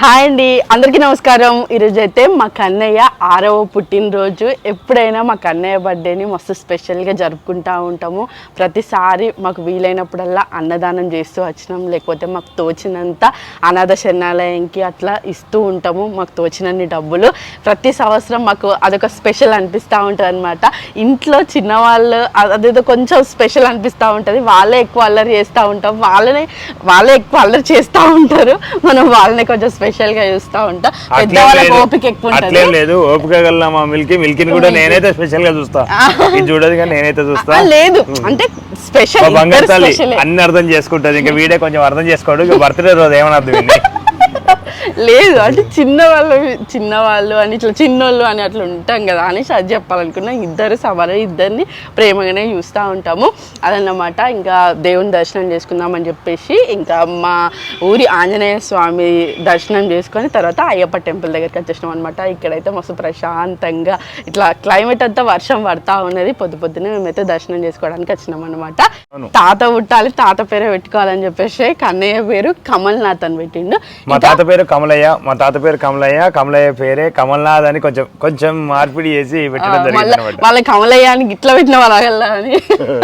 Hi అండి అందరికీ నమస్కారం. ఈరోజు అయితే మా కన్నయ్య ఆరవ పుట్టినరోజు. ఎప్పుడైనా మా కన్నయ్య బర్త్డేని మస్తు స్పెషల్గా జరుపుకుంటూ ఉంటాము. ప్రతిసారి మాకు వీలైనప్పుడల్లా అన్నదానం చేస్తూ వచ్చినాం. లేకపోతే మాకు తోచినంత అనాథ శరణాలయంకి అట్లా ఇస్తూ ఉంటాము. మాకు తోచినన్ని డబ్బులు. ప్రతి సంవత్సరం మాకు అదొక స్పెషల్ అనిపిస్తూ ఉంటుంది అనమాట ఇంట్లో చిన్నవాళ్ళు అదేదో కొంచెం స్పెషల్ అనిపిస్తూ ఉంటుంది. వాళ్ళే ఎక్కువ అల్లరి చేస్తూ ఉంటాం. వాళ్ళనే వాళ్ళే ఎక్కువ అల్లరి చేస్తూ ఉంటారు. మనం వాళ్ళనే కొంచెం స్పెషల్గా చూస్తూ ఉంటాం. పెద్దవాళ్ళకి ఓపిక ఎక్కువ ఉంటుంది. అట్లేం లేదు. ఓపిక గల మా మిల్కీ మిల్కీని కూడా నేనైతే స్పెషల్గా చూస్తా. ఇది చూడదు కానీ నేనైతే చూస్తా. లేదు. అంటే స్పెషల్ బంగారు తల్లి స్పెషలే అన్ని అర్థం చేసుకుంటది. ఇంకా వీడే కొంచెం అర్థం చేసుకోడు. ఇక బర్త్డే రోజు ఏమని అర్థం ఏంది? లేదు అంటే చిన్నవాళ్ళు చిన్నవాళ్ళు అని ఇట్లా చిన్నోళ్ళు అని అట్లా ఉంటాం కదా అనేసి అది చెప్పాలనుకున్నా ఇద్దరు సవాలు ఇద్దరిని ప్రేమగానే చూస్తూ ఉంటాము. అదన్నమాట. ఇంకా దేవుని దర్శనం చేసుకుందామని చెప్పేసి ఇంకా మా ఊరి ఆంజనేయ స్వామి దర్శనం చేసుకొని తర్వాత అయ్యప్ప టెంపుల్ దగ్గరికి వచ్చేసినాం అనమాట ఇక్కడైతే మస్తు ప్రశాంతంగా ఇట్లా క్లైమేట్ అంతా వర్షం పడతా ఉన్నది. పొద్దు పొద్దునే మేమైతే దర్శనం చేసుకోవడానికి వచ్చినాం అనమాట. తాత పుట్టాలి తాత పేరే పెట్టుకోవాలని చెప్పేసి కన్నయ్య పేరు కమల్నాథ్ అని పెట్టిండు. మా తాత పేరు కమలయ్య మా తాత పేరు కమలయ్య కమలయ్య పేరే కమల్నాథ్ అని కొంచెం కొంచెం మార్పిడి చేసి పెట్టడం జరిగింది అనమాట. వాళ్ళ కమలయ్యానికి ఇట్లా పెట్టిన వాళ్ళ అని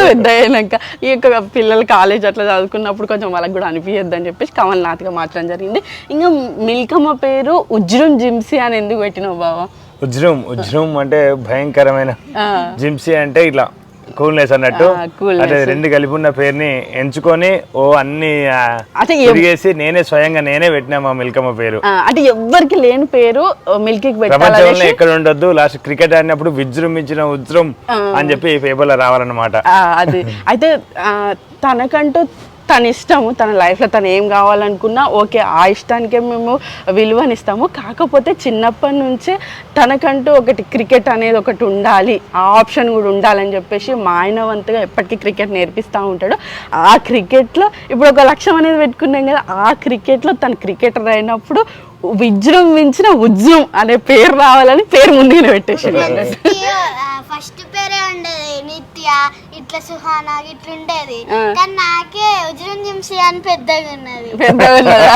పెద్ద అయినాక. ఈ యొక్క పిల్లలు కాలేజ్ అట్లా చదువుకున్నప్పుడు కొంచెం వాళ్ళకి కూడా అనిపించద్దు అని చెప్పేసి కమల్నాథ్గా మార్చడం జరిగింది. ఇంకా మిల్కమ్మ పేరు ఉజ్రం జిమ్సీ అని ఎందుకు పెట్టినావు బావా? ఉజ్రం ఉజ్రం అంటే భయంకరమైన జిమ్సీ అంటే ఇట్లా కూల్నెస్ అన్నట్టు. అంటే రెండు కలిపి ఉన్న పేరుని ఎంచుకొని ఓ అన్ని తిరిగేసి నేనే స్వయంగా నేనే పెట్టినా మా మిల్కమ్మ పేరు. అంటే ఎవ్వరికి లేని పేరు ప్రపంచంలో ఎక్కడ ఉండొద్దు లాస్ట్ క్రికెట్ ఆడినప్పుడు విజృంభించిన ఉజ్రం అని చెప్పి ఈ పేపర్లో రావాలన్నమాట. అది. అయితే తనకంటూ తన ఇష్టము తన లైఫ్లో తను ఏం కావాలనుకున్నా ఓకే ఆ ఇష్టానికే మేము విలువనిస్తాము. కాకపోతే చిన్నప్పటి నుంచే తనకంటూ ఒకటి క్రికెట్ అనేది ఒకటి ఉండాలి ఆ ఆప్షన్ కూడా ఉండాలని చెప్పేసి మా ఆయన వంతుగా ఎప్పటికీ క్రికెట్ నేర్పిస్తూ ఉంటాడు. ఆ క్రికెట్లో ఇప్పుడు ఒక లక్ష్యం అనేది పెట్టుకున్నాం కదా ఆ క్రికెట్లో తను క్రికెటర్ అయినప్పుడు విజృంభించిన ఉజ్జం అనే పేరు రావాలని పేరు ముందుగానే పెట్టేసి ఫస్ట్ పేరే ఉండేది. ఇట్లా సుహానా ఇట్లా ఉండేది. కానీ నాకే ఉజ్రం జింసి అని పెద్దగా ఉన్నది. పెద్దగా ఉన్నదా?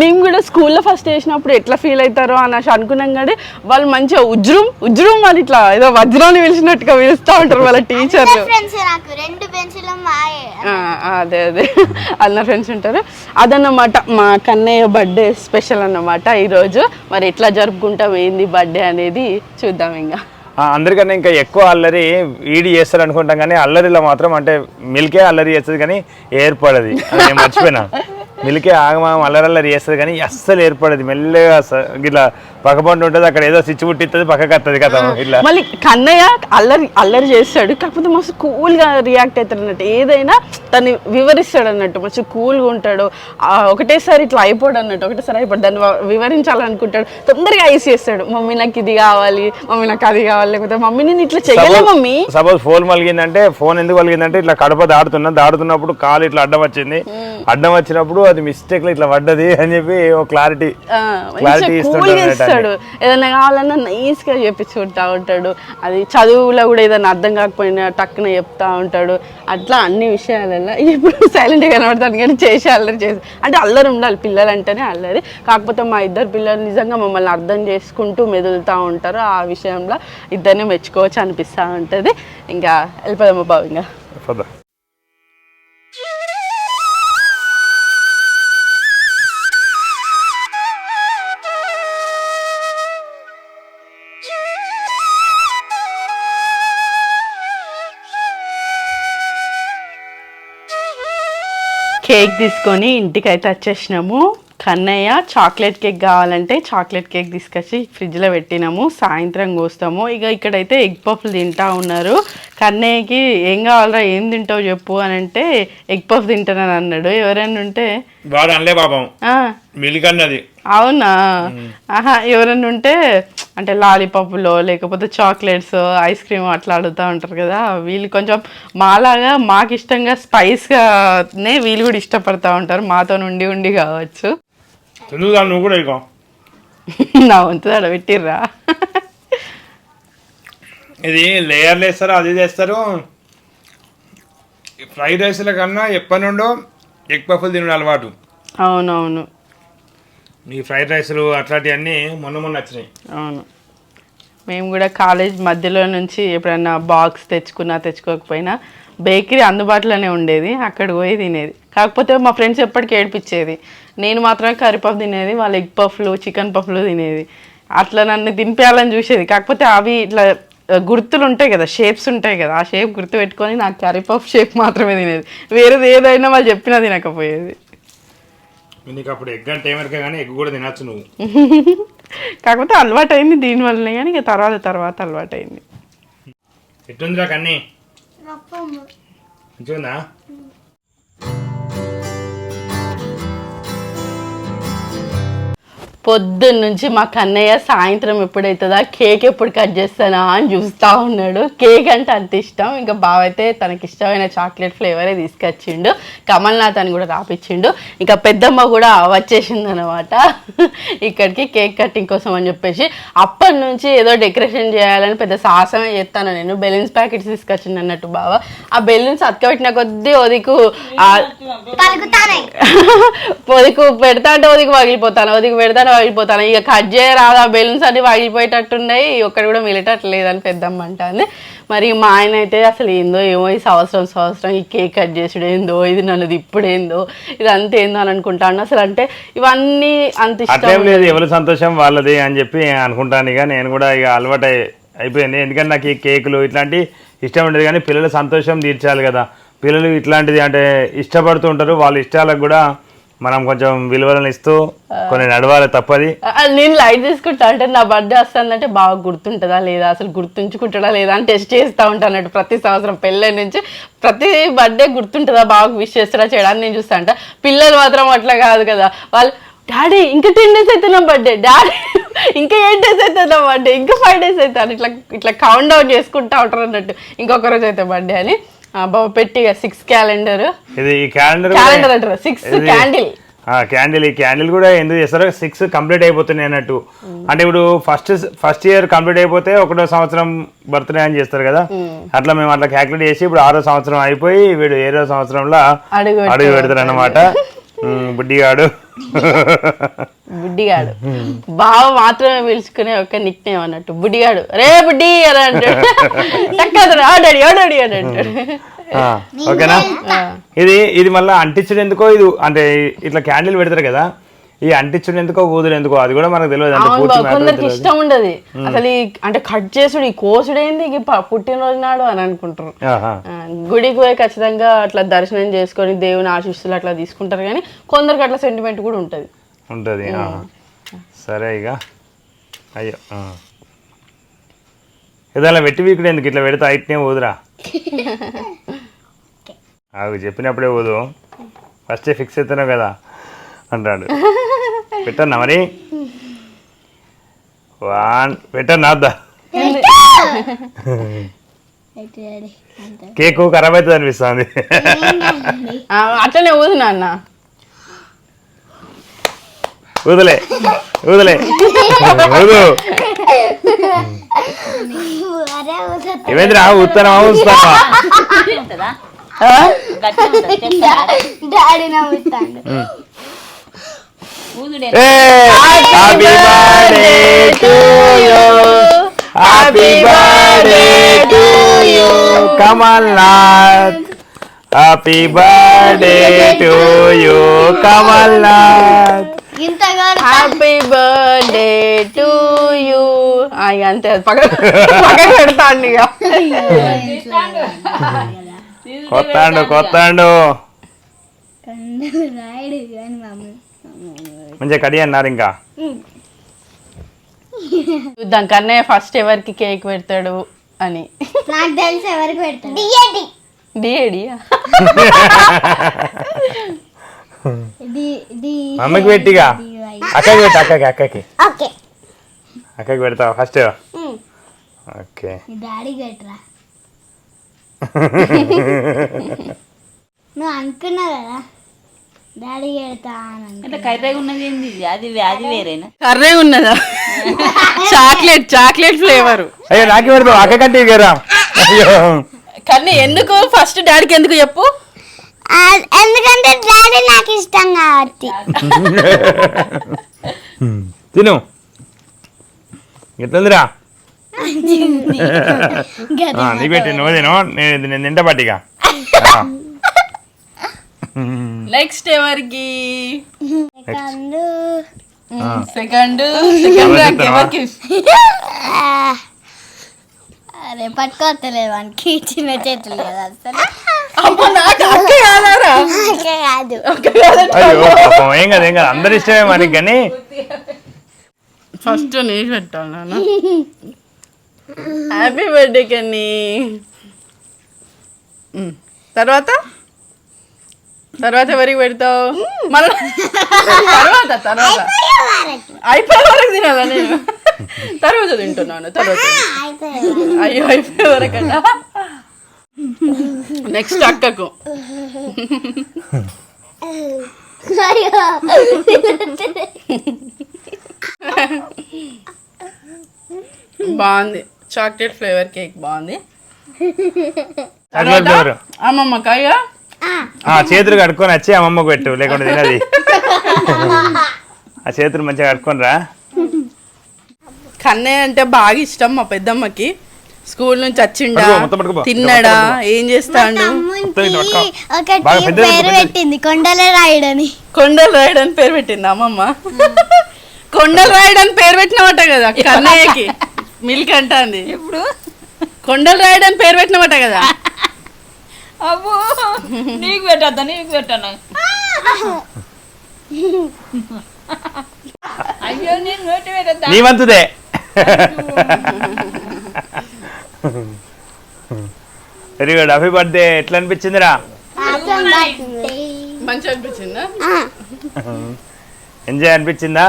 మేము కూడా స్కూల్లో ఫస్ట్ వేసినప్పుడు ఎట్లా ఫీల్ అవుతారో అనేసి అనుకున్నాం కానీ వాళ్ళు మంచిగా ఉజ్రం ఉజ్రం అని ఇట్లా ఏదో వజ్రాన్ని పిలిచినట్టుగా పిలుస్తూ ఉంటారు వాళ్ళ టీచర్లు ఫ్రెండ్స్ నాకు రెండు మాయే. అదే అదే. అన్న ఫ్రెండ్స్ ఉంటారు. అదన్నమాట మా కన్నయ్య బర్త్డే స్పెషల్ అన్నమాట. ఈరోజు మరి ఎట్లా జరుపుకుంటాం ఏంది బర్త్డే అనేది చూద్దాం ఇంకా అందరికన్నా ఇంకా ఎక్కువ అల్లరి ఈడి చేస్తారు అనుకుంటాం కానీ అల్లరిలో మాత్రం అంటే మిల్కే అల్లరి చేస్తుంది కానీ ఏర్పడది. నేను మర్చిపోయినా. మిల్కే ఆగమాగం అల్లరి అల్లరి చేస్తుంది కానీ అస్సలు ఏర్పడది. మెల్లగా ఇట్లా పక్కపంట ఉంటుంది అక్కడ ఏదో స్విచ్ పుట్టిస్తుంది పక్కకి వస్తుంది కదా ఇట్లా మళ్ళీ కన్నయ్య అల్లరి అల్లరి చేస్తాడు కాకపోతే మస్తు కూల్గా రియాక్ట్ అవుతాడు అన్నట్టు. ఏదైనా తను వివరిస్తాడు అన్నట్టు మంచి కూల్గా ఉంటాడు. ఆ, ఒకటేసారి ఇట్లా అయిపోడు అన్నట్టు ఒకటేసారి అయిపోడు. దాన్ని వివరించాలనుకుంటాడు. తొందరగా ఐస్ చేస్తాడు. మమ్మీ నాకు ఇది కావాలి మమ్మీ నాకు అది కావాలి. లేకపోతే మమ్మీ నేను ఇట్లా చెయ్యలే మమ్మీ. సపోజ్ ఫోన్ మలిగిందంటే ఫోన్ ఎందుకు మలిగిందంటే ఇట్లా కడప దాడుతున్నా దాడుతున్నప్పుడు కాలు ఇట్లా అడ్డం వచ్చింది. అడ్డం వచ్చినప్పుడు అది మిస్టేక్ ఇట్లా పడ్డది అని చెప్పి ఓ క్లారిటీ క్లారిటీ మంచిగా ఇస్తుంటాడు ఏదైనా కావాలన్నా నైస్గా చెప్పించుకుంటా ఉంటాడు. అది చదువులో కూడా ఏదైనా అర్థం కాకపోయినా టక్కున చెప్తా ఉంటాడు. అట్లా అన్ని విషయాలలో ఇప్పుడు సైలెంట్గా కనబడతాను కానీ చేసి అల్లరి చేసి అంటే అల్లరి ఉండాలి పిల్లలు అంటేనే అల్లరి. కాకపోతే మా ఇద్దరు పిల్లలు నిజంగా మమ్మల్ని అర్థం చేసుకుంటూ మెదులుతూ ఉంటారు. ఆ విషయంలో ఇద్దరిని మెచ్చుకోవచ్చు అనిపిస్తూ ఉంటుంది. ఇంకా వెళ్ళిపోదామా బాబు ఇంకా? కేక్ తీసుకొని ఇంటికి అయితే వచ్చేసినాము. కన్నయ్య చాక్లెట్ కేక్ కావాలంటే చాక్లెట్ కేక్ తీసుకొచ్చి ఫ్రిడ్జ్లో పెట్టినాము. సాయంత్రం కోస్తాము. ఇక ఇక్కడైతే ఎగ్ పఫ్లు తింటా ఉన్నారు. కన్నయ్యకి ఏం కావాలరా ఏం తింటావు చెప్పు అని అంటే ఎగ్ పఫ్ తింటానని అన్నాడు. ఎవరైనా ఉంటే వాడు అనలే పాపం. "ఆ, మిల్క్ అన్నది అవునా ఆహా ఎవరైనా ఉంటే అంటే లాలీపాప్లో లేకపోతే చాక్లెట్స్ ఐస్ క్రీమ్ అట్లా అడుగుతూ ఉంటారు కదా వీళ్ళు కొంచెం మాలాగా మాకు ఇష్టంగా స్పైస్గానే వీళ్ళు కూడా ఇష్టపడతా ఉంటారు. మాతో ఉండి ఉండి కావచ్చు. నువ్వు కూడా ఇక నా వంతు అక్కడ పెట్టిర్రా. ఇది లేయర్లు వేస్తారు అది చేస్తారు ఫ్రైడ్ రైస్ల కన్నా ఎప్పటి నుండో ఎగ్ పఫ్లు తినడం అలవాటు. అవునవును. ఈ ఫ్రైడ్ రైస్లు అట్లాంటివన్నీ మొన్న మొన్న వచ్చినాయి. అవును. మేము కూడా కాలేజ్ మధ్యలో నుంచి ఎప్పుడన్నా బాక్స్ తెచ్చుకున్నా తెచ్చుకోకపోయినా బేకరీ అందుబాటులోనే ఉండేది. అక్కడ పోయి తినేది. కాకపోతే మా ఫ్రెండ్స్ ఎప్పటికీ ఏడిపించేది. నేను మాత్రమే కర్రీ పఫ్ తినేది వాళ్ళు ఎగ్ పఫ్లు చికెన్ పఫ్లు తినేది. అట్లా నన్ను దింపేయాలని చూసేది. కాకపోతే అవి ఇట్లా గుర్తులు ఉంటాయి కదా షేప్స్ ఉంటాయి కదా ఆ షేప్ గుర్తు పెట్టుకొని నాకు కర్రీ పఫ్ షేప్ మాత్రమే తినేది. వేరేది ఏదైనా వాళ్ళు చెప్పినా తినకపోయేది. నీకు అప్పుడు ఎగ్ అంటే ఏమరికా కానీ ఎగ్ కూడా తినచ్చు నువ్వు. కాకపోతే అలవాటు అయింది దీనివల్లనే కానీ ఇక తర్వాత తర్వాత అలవాటు అయింది ఎట్టుందిరా కన్నీ? రప్పమ్మ. పొద్దున్న నుంచి మా కన్నయ్య సాయంత్రం ఎప్పుడైతుందా? కేక్ ఎప్పుడు కట్ చేస్తానా అని చూస్తూ ఉన్నాడు. కేక్ అంటే అంత ఇష్టం. ఇంకా బావ అయితే తనకి ఇష్టమైన చాక్లెట్ ఫ్లేవరే తీసుకొచ్చిండు. కమల్నాథ్ అని కూడా రాపిచ్చిండు. ఇంకా పెద్దమ్మ కూడా వచ్చేసింది అనమాట ఇక్కడికి కేక్ కటింగ్ కోసం అని చెప్పేసి. అప్పటి నుంచి ఏదో డెకరేషన్ చేయాలని పెద్ద సాహసమే చేస్తాను నేను. బెలూన్స్ ప్యాకెట్స్ తీసుకొచ్చింది అన్నట్టు బావ. ఆ బెలూన్స్ అతకబెట్టిన కొద్దీ ఒదికు ఒదికు పెడతా అంటే ఒదికి పగిలిపోతాను. ఒదికి పెడతానే పగిలిపోతాను ఇక కట్ చేయరాదు బెలూన్స్ అన్ని పగిలిపోయేటట్టున్నాయి ఒక్కటి కూడా మిగలటట్టు లేదని పెద్దమ్మ అంటాను మరి మా ఆయన అయితే అసలు ఏందో ఏమో ఈ సంవత్సరం సంవత్సరం ఈ కేక్ కట్ చేసుడు ఏందో ఇది నన్నది ఇప్పుడు ఏందో ఇది అంత ఏందో అని అనుకుంటాను అసలు అంటే ఇవన్నీ అంత ఇష్టం లేదు. ఎవరి సంతోషం వాళ్ళది అని చెప్పి అనుకుంటాను. ఇక నేను కూడా ఇక అలవాటు అయి- అయిపోయింది. ఎందుకంటే నాకు ఈ కేకులు ఇట్లాంటి ఇష్టం ఉండేది కానీ పిల్లల సంతోషం తీర్చాలి కదా. పిల్లలు ఇట్లాంటిది అంటే ఇష్టపడుతూ ఉంటారు. వాళ్ళ ఇష్టాలకు కూడా మనం కొంచెం విలువలను ఇస్తూ కొన్ని నడవాలి తప్పది. నేను లైట్ తీసుకుంటా అంటే నా బర్త్డే వస్తుందంటే బాగా గుర్తుంటుందా లేదా? అసలు గుర్తుంచుకుంటుందా లేదా అని టెస్ట్ చేస్తూ ఉంటాను అన్నట్టు ప్రతి సంవత్సరం పెళ్ళి నుంచి. ప్రతి బర్త్డే గుర్తుంటుందా? బాగా విష్ చేస్తారా చేయడానికి నేను చూస్తా అంట పిల్లలు మాత్రం అట్లా కాదు కదా. వాళ్ళు డాడీ ఇంకా టెన్ డేస్ అయితే నా బర్త్డే డాడీ ఇంకా ఎయిట్ డేస్ అయితే నా బర్త్డే ఇంకా ఫైవ్ డేస్ అయితే అని ఇట్లా ఇట్లా కౌంట్ డౌన్ చేసుకుంటా ఉంటారు అన్నట్టు. ఇంకొక రోజు అయితే బర్త్డే అని. పెట్టి సిక్స్ క్యాలెండర్ ఇది ఈ క్యాలెండర్ క్యాలెండర్ అంటారు. సిక్స్ క్యాండిల్ క్యాండిల్ ఈ క్యాండిల్ కూడా ఎందుకు చేస్తారో సిక్స్ కంప్లీట్ అయిపోతున్నాయి అన్నట్టు. అంటే ఇప్పుడు ఫస్ట్ ఫస్ట్ ఇయర్ కంప్లీట్ అయిపోతే ఒకటో సంవత్సరం బర్త్డే అని చేస్తారు కదా. అట్లా మేము అట్లా క్యాల్కులేట్ చేసి ఇప్పుడు ఆరో సంవత్సరం అయిపోయి వీడు ఏడో సంవత్సరంలో అడుగు అడుగు పెడతారు. అనమాట బుడ్డిగాడు. బుడ్డిగాడు. బావ మాత్రమే పిలుచుకునే ఒక నిక్ నేమ్ అన్నట్టు. బుడ్డిగాడు. రే బుడ్డి అని అంటాడు. చక్కగా ఆడాడి ఆడాడి అని అంటాడు. ఓకేనా? ఇది ఇది మళ్ళీ అంటించడం ఎందుకో ఇది అంటే ఇట్లా క్యాండిల్ పెడతారు కదా. ఈ అంటించడం ఎందుకో ఊదుడు ఎందుకో అది కూడా మనకు తెలియదు. అంటే అవును పూర్తి బావ, matter కొందరికి తెలియదు. ఇష్టం ఉండదు. అసలు ఈ అంటే కట్ చేసుడు ఈ కోసుడు ఏంది ఈ ప- పుట్టినరోజు నాడు అని అనుకుంటారు. ఆహా. ఆ, గుడికి పోయి ఖచ్చితంగా అట్లా దర్శనం చేసుకొని దేవుని ఆశీస్సులు అట్లా తీసుకుంటారు కానీ కొందరికి అట్లా సెంటిమెంట్ కూడా ఉంటుంది. ఉంటుంది ఆ. సరే ఇక. అయ్యో ఆ. ఇది అలా వెట్టి వీకుడు ఎందుకు ఇట్లా పెడితే అయిట్నే ఊదురా? అవి చెప్పినప్పుడే ఊదు. ఫస్ట్ ఫిక్స్ అవుతున్నావు కదా. అంటాడు. పెట్టన్నా మరి? వాన్ పెట్టన్నా వద్దా కేకు ఖరాబ్ అవుతుంది అనిపిస్తుంది. అట్లనే ఊదు నాన్న ఊదులే ఊదులే. ఊదు. ఏమైందిరా? ఉంటుంది చెప్తారా? డాడీ నవ్వుతాడు ఊదుడే happy birthday to you happy birthday to you Kamal Nath happy birthday to you Kamal Nath ఇంతగా హ్యాపీ బర్త్డే టు యూ అంతే అది పెడతాండి కొత్తాండు కొత్తాండు రాయుడు కానీ మంచిగా కడి అన్నారు ఇంకా చూద్దాం కన్నయ్య ఫస్ట్ ఎవరికి కేక్ పెడతాడు అని. నాకు తెలిసి ఎవరికి పెడతాడు. డిఏడి మమ్మీకి పెట్టిగా? అక్కకి పెట్టు అక్కకి అక్కకి. ఓకే. అక్కకి పెడతావా ఫస్ట్ ఓకే. డాడీ పెట్టరా? నువ్వు అనుకున్నావు కదా? డాడీ. అంటే కర్రెగా ఉన్నది ఏంది? అది అది వేరేనా? కర్రే ఉన్నదా? Chocolate chocolate flavour. అయ్యో నాకే పెడతావు అక్క కంటే కదా అయ్యో. కానీ ఎందుకు? ఫస్ట్ డాడీకి ఎందుకు చెప్పు. ఎందుకంటే డాడీ నాకు ఇష్టం కాబట్టి. తిను. ఎట్లుందిరా? ఆ, నీకు పెట్టి నువ్వు తిను. నేను పట్టిగా నెక్స్ట్ ఎవరికి? కందు సెకండ్ సెకండ్ ర్యాంక్ ఎవరికి? అరే పట్టుకోవట్లేదు వానికి. చిన్న చేతులు కదా అసలు. అమ్మో నాకు అక్క కాదారా? నాకే కాదు. అక్క కాదా. అయ్యో పాపం, ఏం కాదు ఏం కాదు. అందరి ఇష్టమే మనకి కానీ. ఫస్ట్ నేను నాన్న. హ్యాపీ బర్త్డే కన్నీ. ఉమ్. తర్వాత? తర్వాత ఎవరికి పెడతావు? మన తర్వాత తర్వాత. అయిపోయే వరకు తినాలా నేను? తర్వాత తింటున్నాను తర్వాత. అయ్యో అయిపోయే వరకు అన్నా నెక్స్ట్ అక్కకు. బాగుంది. చాక్లెట్ ఫ్లేవర్ కేక్ బాగుంది. చాక్లెట్ ఫ్లేవర్ అమ్మమ్మ కాయ. ఆ. చేతులు కడుక్కొని వచ్చి అమ్మమ్మకు పెట్టు లేకుంటే తినది. ఆ చేతులు మంచిగా కడుక్కొని రా. కన్నయ్య అంటే బాగా ఇష్టం మా పెద్దమ్మకి. స్కూల్ నుంచి వచ్చిండా పట్టుకో, మొత్తం పట్టుకో. తిన్నాడా ఏం చేస్తాడు? పెద్దది, పేరు. పెట్టింది కొండల రాయుడని కొండలు రాయుడు అని పేరు పెట్టింది అమ్మమ్మ. కొండలు రాయుడు అని పేరు పెట్టినమాట కదా కన్నయ్యకి. మిల్క్ అంటాంది. ఇప్పుడు కొండలు రాయుడు అని పేరు పెట్టినమాట కదా. అబ్బో నీకు పెట్టద్దా నీకు పెట్టను? అయ్యో నేను నోటి పెట్టద్దా నీ వంతుదే. Very good. Happy birthday. ఎట్లా అనిపించిందిరా? మంచి అనిపించిందా. ఎంజాయ్ అనిపించిందా?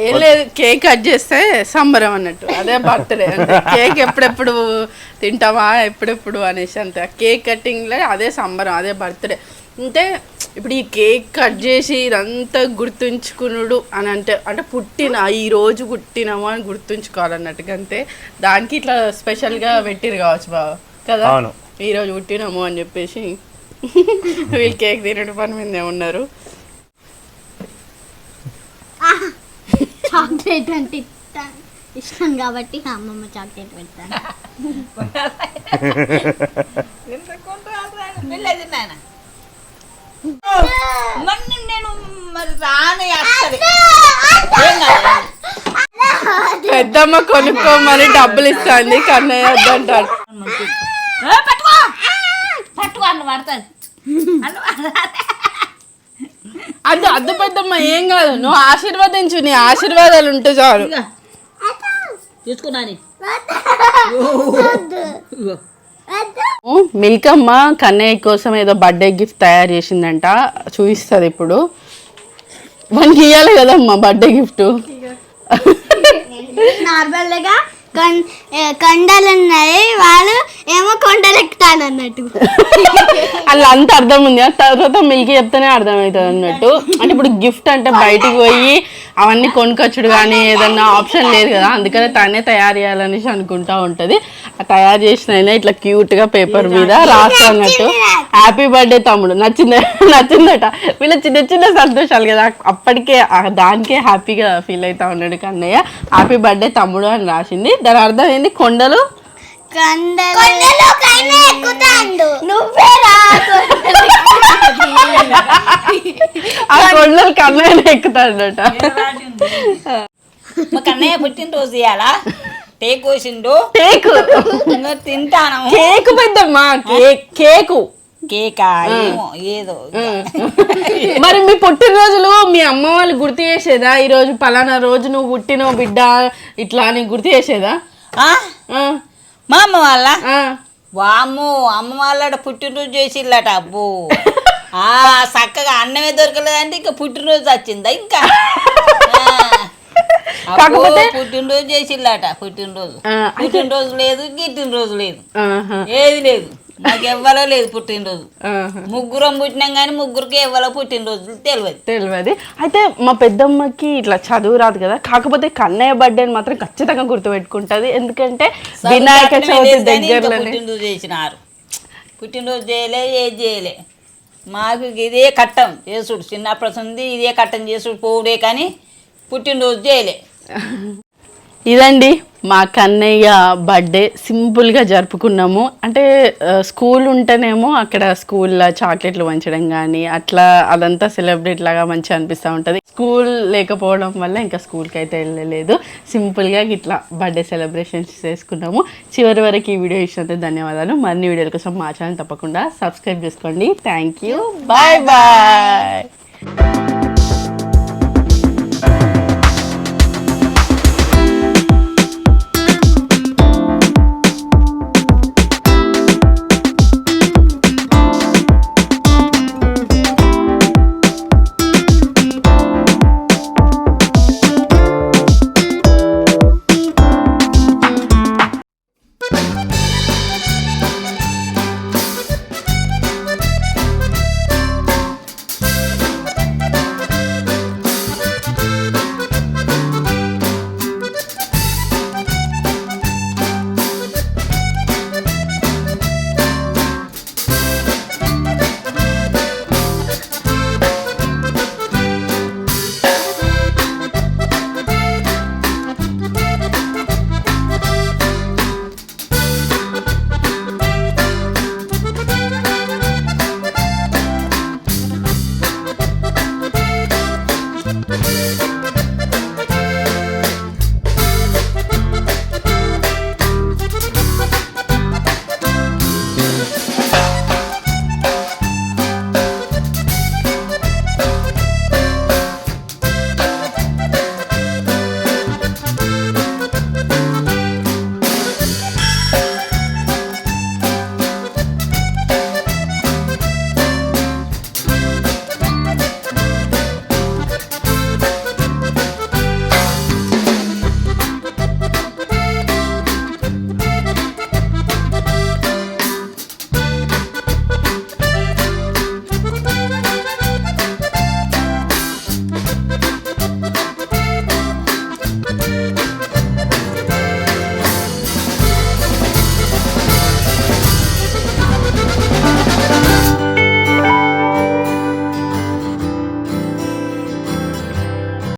ఏం లేదు కేక్ కట్ చేస్తే సంబరం అన్నట్టు. అదే బర్త్డే. అంటే కేక్ ఎప్పుడెప్పుడు తింటావా ఎప్పుడెప్పుడు అనేసి అంతే. కేక్ కటింగ్లో అదే సంబరం అదే బర్త్డే. అంటే ఇప్పుడు ఈ కేక్ కట్ చేసి ఇదంతా గుర్తుంచుకునుడు అని అంటే అంటే పుట్టిన ఈ రోజు పుట్టినాము అని గుర్తుంచుకోవాలన్నట్టుగా అంతే దానికి ఇట్లా స్పెషల్గా పెట్టిరు కావచ్చు బావ కదా? అవును. ఈ రోజు పుట్టినాము అని చెప్పేసి వీళ్ళు కేక్ తినడం పని మీదే ఉన్నారు చాక్లెట్ అంటే ఇష్టం ఇష్టం కాబట్టి అమ్మమ్మ చాక్లెట్ పెడతాను. వెళ్ళేది నాయన మరి నేను మరి రాని పెద్దమ్మ కొనుక్కోమని డబ్బులు ఇస్తాంది కన్నయ్య వద్దంటాడు. ఏ, పట్టుకో! పట్టుకో అన్న పడుతుంది అది అద్దు పెద్దమ్మ ఏం కాదు. నువ్వు ఆశీర్వదించు నీ ఆశీర్వాదాలు ఉంటే చాలు. తీసుకున్నాను మిల్క్ అమ్మ కన్నయ్య కోసం ఏదో బర్త్డే గిఫ్ట్ తయారు చేసిందంట. చూపిస్తుంది ఇప్పుడు. మనకి ఇవ్వాలి కదమ్మా బర్త్డే గిఫ్ట్. నార్మల్గా కం కొండలు ఉన్నాయి వాళ్ళు ఏమో కొండలెక్కుతాను అన్నట్టు అలా అంత అర్థం ఉంది. ఆ తర్వాత మిల్క్ చెప్తేనే అర్థమవుతుంది అన్నట్టు అంటే ఇప్పుడు గిఫ్ట్ అంటే బయటికి పోయి అవన్నీ కొనుక్కొచ్చుడు కానీ ఏదన్నా ఆప్షన్ లేదు కదా అందుకనే తనే తయారు చేయాలనేసి అనుకుంటా ఉంటది. ఆ తయారు చేసిన అయినా ఇట్లా క్యూట్గా పేపర్ మీద రాస్తా అన్నట్టు. హ్యాపీ బర్త్డే తమ్ముడు. నచ్చింది నచ్చిందట. వీళ్ళ చిన్న చిన్న సంతోషాలు కదా. అప్పటికే దానికే హ్యాపీగా ఫీల్ అవుతా ఉన్నాడు కన్నయ్య. హ్యాపీ బర్త్డే తమ్ముడు అని రాసింది. దాని అర్థం ఏంది? కొండలు కొండలు కొండలు ఎక్కుతాండు. నువ్వే రా ఆ కొండలు కన్నయ్య ఎక్కుతాడట. మా కన్నయ్య పుట్టినరోజు ఇవ్వాలా టేక్ కోసిండు కేకు ఇంకా తింటాను. కేకు పెద్దమ్మా కేక్ కేకు. కేకా? ఏమో ఏదో. మరి మీ పుట్టినరోజులు మీ అమ్మ వాళ్ళు గుర్తు చేసేదా? ఈ రోజు పలానా రోజు నువ్వు పుట్టిన బిడ్డ? ఇట్లా అని గుర్తు చేసేదా? ఆ? మా అమ్మ వాళ్ళ? ఆ. వామ్మో అమ్మ వాళ్ళ పుట్టినరోజు చేసిల్లట అబ్బో. ఆ చక్కగా అన్నమే దొరకలేదంటే ఇంకా పుట్టినరోజు వచ్చిందా ఇంకా? కాకపోతే- పుట్టినరోజు చేసిల్లట పుట్టినరోజు. పుట్టినరోజు లేదు గిట్టినరోజు లేదు. ఏది లేదు. మాకు ఎవ్వలో లేదు పుట్టినరోజు. ముగ్గురం పుట్టినాం కానీ ముగ్గురికి ఎవ్వలో పుట్టినరోజు తెలియదు. తెలియదు. అయితే మా పెద్దమ్మకి ఇట్లా చదువు రాదు కదా. కాకపోతే కన్నయ్య బర్త్డే మాత్రం ఖచ్చితంగా గుర్తుపెట్టుకుంటది. ఎందుకంటే వినాయక చవితి దగ్గరలోనే. చేసినారు. పుట్టినరోజు చేయలే ఏది చేయలే. మాకు ఇదే కట్టం చేసుడు. చిన్నప్పటి నుండి ఇదే కట్టం చేసుడు పోవుడే కానీ పుట్టినరోజు చేయలే. ఇదండి మా కన్నయ్య బర్త్డే సింపుల్గా జరుపుకున్నాము. అంటే స్కూల్ ఉంటేనేమో అక్కడ స్కూల్లో చాక్లెట్లు పంచడం కానీ అట్లా అదంతా సెలబ్రేట్ లాగా మంచిగా అనిపిస్తూ ఉంటుంది. స్కూల్ లేకపోవడం వల్ల ఇంకా స్కూల్కి అయితే వెళ్ళలేదు సింపుల్గా ఇట్లా బర్త్డే సెలబ్రేషన్స్ చేసుకున్నాము. చివరి వరకు ఈ వీడియో ఇచ్చినందుకు ధన్యవాదాలు. మరిన్ని వీడియోల కోసం మా ఛానల్ తప్పకుండా సబ్స్క్రైబ్ చేసుకోండి. Thank you. Bye bye.